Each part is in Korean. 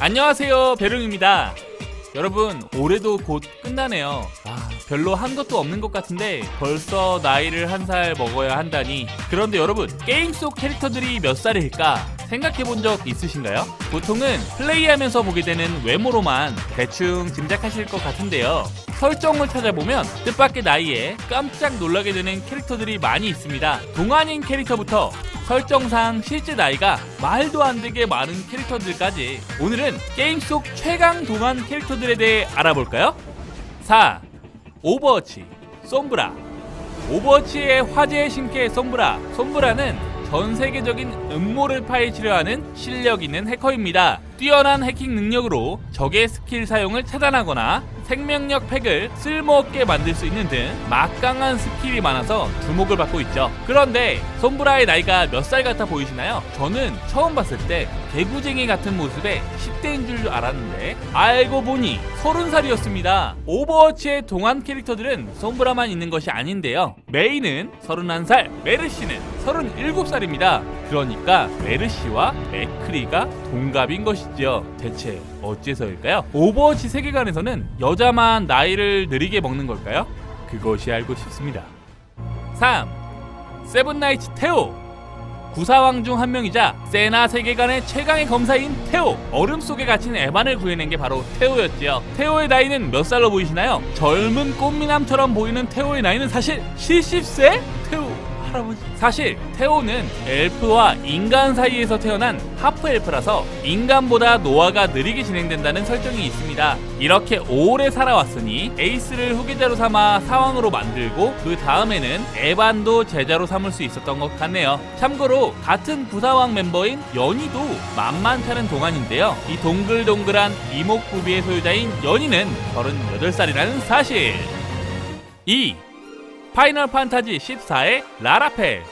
안녕하세요 베릉입니다. 여러분 올해도 곧 끝나네요. 아, 별로 한 것도 없는 것 같은데 벌써 나이를 한 살 먹어야 한다니. 그런데 여러분 게임 속 캐릭터들이 몇 살일까 생각해 본 적 있으신가요? 보통은 플레이하면서 보게 되는 외모로만 대충 짐작하실 것 같은데요. 설정을 찾아보면 뜻밖의 나이에 깜짝 놀라게 되는 캐릭터들이 많이 있습니다. 동안인 캐릭터부터 설정상 실제 나이가 말도 안 되게 많은 캐릭터들까지 오늘은 게임 속 최강 동안 캐릭터들에 대해 알아볼까요? 4. 오버워치 솜브라 오버워치의 화제의 신캐 솜브라 솜브라는 전 세계적인 음모를 파헤치려 하는 실력 있는 해커입니다. 뛰어난 해킹 능력으로 적의 스킬 사용을 차단하거나 생명력 팩을 쓸모없게 만들 수 있는 등 막강한 스킬이 많아서 주목을 받고 있죠. 그런데 솜브라의 나이가 몇 살 같아 보이시나요? 저는 처음 봤을 때 개구쟁이 같은 모습에 10대인 줄 알았는데 알고 보니 30살이었습니다. 오버워치의 동안 캐릭터들은 솜브라만 있는 것이 아닌데요. 메이는 31살, 메르시는 37살입니다. 그러니까 메르시와 맥크리가 동갑인 것이지요. 대체 어째서일까요? 오버워치 세계관에서는 여자만 나이를 느리게 먹는 걸까요? 그것이 알고 싶습니다. 3. 세븐나이츠 테오 구사왕 중 한 명이자 세나 세계관의 최강의 검사인 테오 얼음 속에 갇힌 에반을 구해낸 게 바로 테오였지요 테오의 나이는 몇 살로 보이시나요? 젊은 꽃미남처럼 보이는 테오의 나이는 사실 70세? 테오 할아버지. 사실 테오는 엘프와 인간 사이에서 태어난 하프 엘프라서 인간보다 노화가 느리게 진행된다는 설정이 있습니다. 이렇게 오래 살아왔으니 에이스를 후계자로 삼아 사왕으로 만들고 그 다음에는 에반도 제자로 삼을 수 있었던 것 같네요. 참고로 같은 구사왕 멤버인 연희도 만만찮은 동안인데요. 이 동글동글한 이목구비의 소유자인 연희는 38살이라는 사실. 2. 파이널 판타지 14의 라라펠.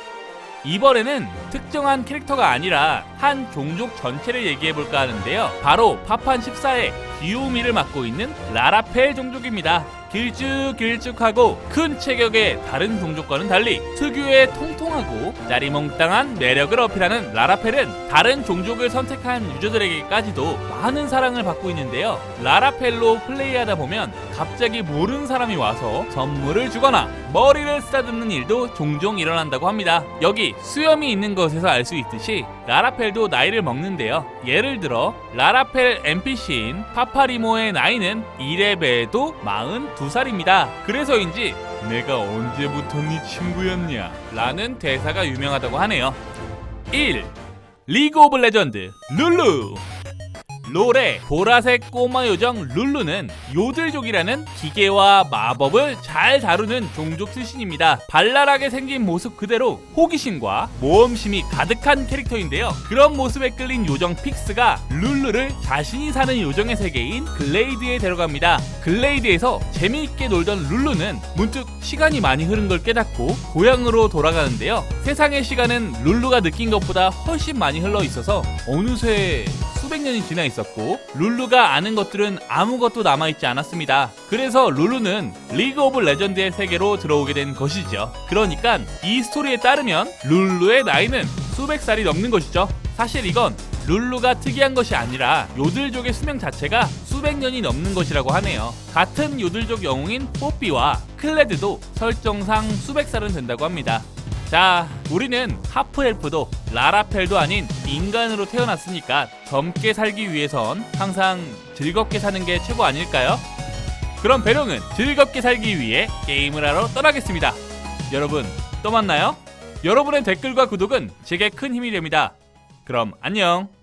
이번에는 특정한 캐릭터가 아니라 한 종족 전체를 얘기해볼까 하는데요. 바로 파판 14의 귀요미를 맡고 있는 라라펠 종족입니다 길쭉길쭉하고 큰 체격의 다른 종족과는 달리 특유의 통통하고 짜리몽땅한 매력을 어필하는 라라펠은 다른 종족을 선택한 유저들에게까지도 많은 사랑을 받고 있는데요. 라라펠로 플레이하다 보면 갑자기 모르는 사람이 와서 선물을 주거나 머리를 쓰다듬는 일도 종종 일어난다고 합니다. 여기 수염이 있는 것에서 알 수 있듯이 라라펠도 나이를 먹는데요. 예를 들어 라라펠 NPC인 파파리모의 나이는 1레벨도 42 살입니다. 그래서인지 내가 언제부터 네 친구였냐? 라는 대사가 유명하다고 하네요. 1. 리그 오브 레전드 룰루 롤의 보라색 꼬마 요정 룰루는 요들족이라는 기계와 마법을 잘 다루는 종족 출신입니다. 발랄하게 생긴 모습 그대로 호기심과 모험심이 가득한 캐릭터인데요. 그런 모습에 끌린 요정 픽스가 룰루를 자신이 사는 요정의 세계인 글레이드에 데려갑니다. 글레이드에서 재미있게 놀던 룰루는 문득 시간이 많이 흐른 걸 깨닫고 고향으로 돌아가는데요. 세상의 시간은 룰루가 느낀 것보다 훨씬 많이 흘러 있어서 어느새 수백 년이 지나 있었고 룰루가 아는 것들은 아무것도 남아있지 않았습니다. 그래서 룰루는 리그 오브 레전드의 세계로 들어오게 된 것이죠. 그러니까 이 스토리에 따르면 룰루의 나이는 수백 살이 넘는 것이죠. 사실 이건 룰루가 특이한 것이 아니라 요들족의 수명 자체가 수백 년이 넘는 것이라고 하네요. 같은 요들족 영웅인 뽀삐와 클레드도 설정상 수백 살은 된다고 합니다. 자, 우리는 하프 엘프도 라라펠도 아닌 인간으로 태어났으니까 젊게 살기 위해선 항상 즐겁게 사는 게 최고 아닐까요? 그럼 배령은 즐겁게 살기 위해 게임을 하러 떠나겠습니다. 여러분, 또 만나요? 여러분의 댓글과 구독은 제게 큰 힘이 됩니다. 그럼 안녕.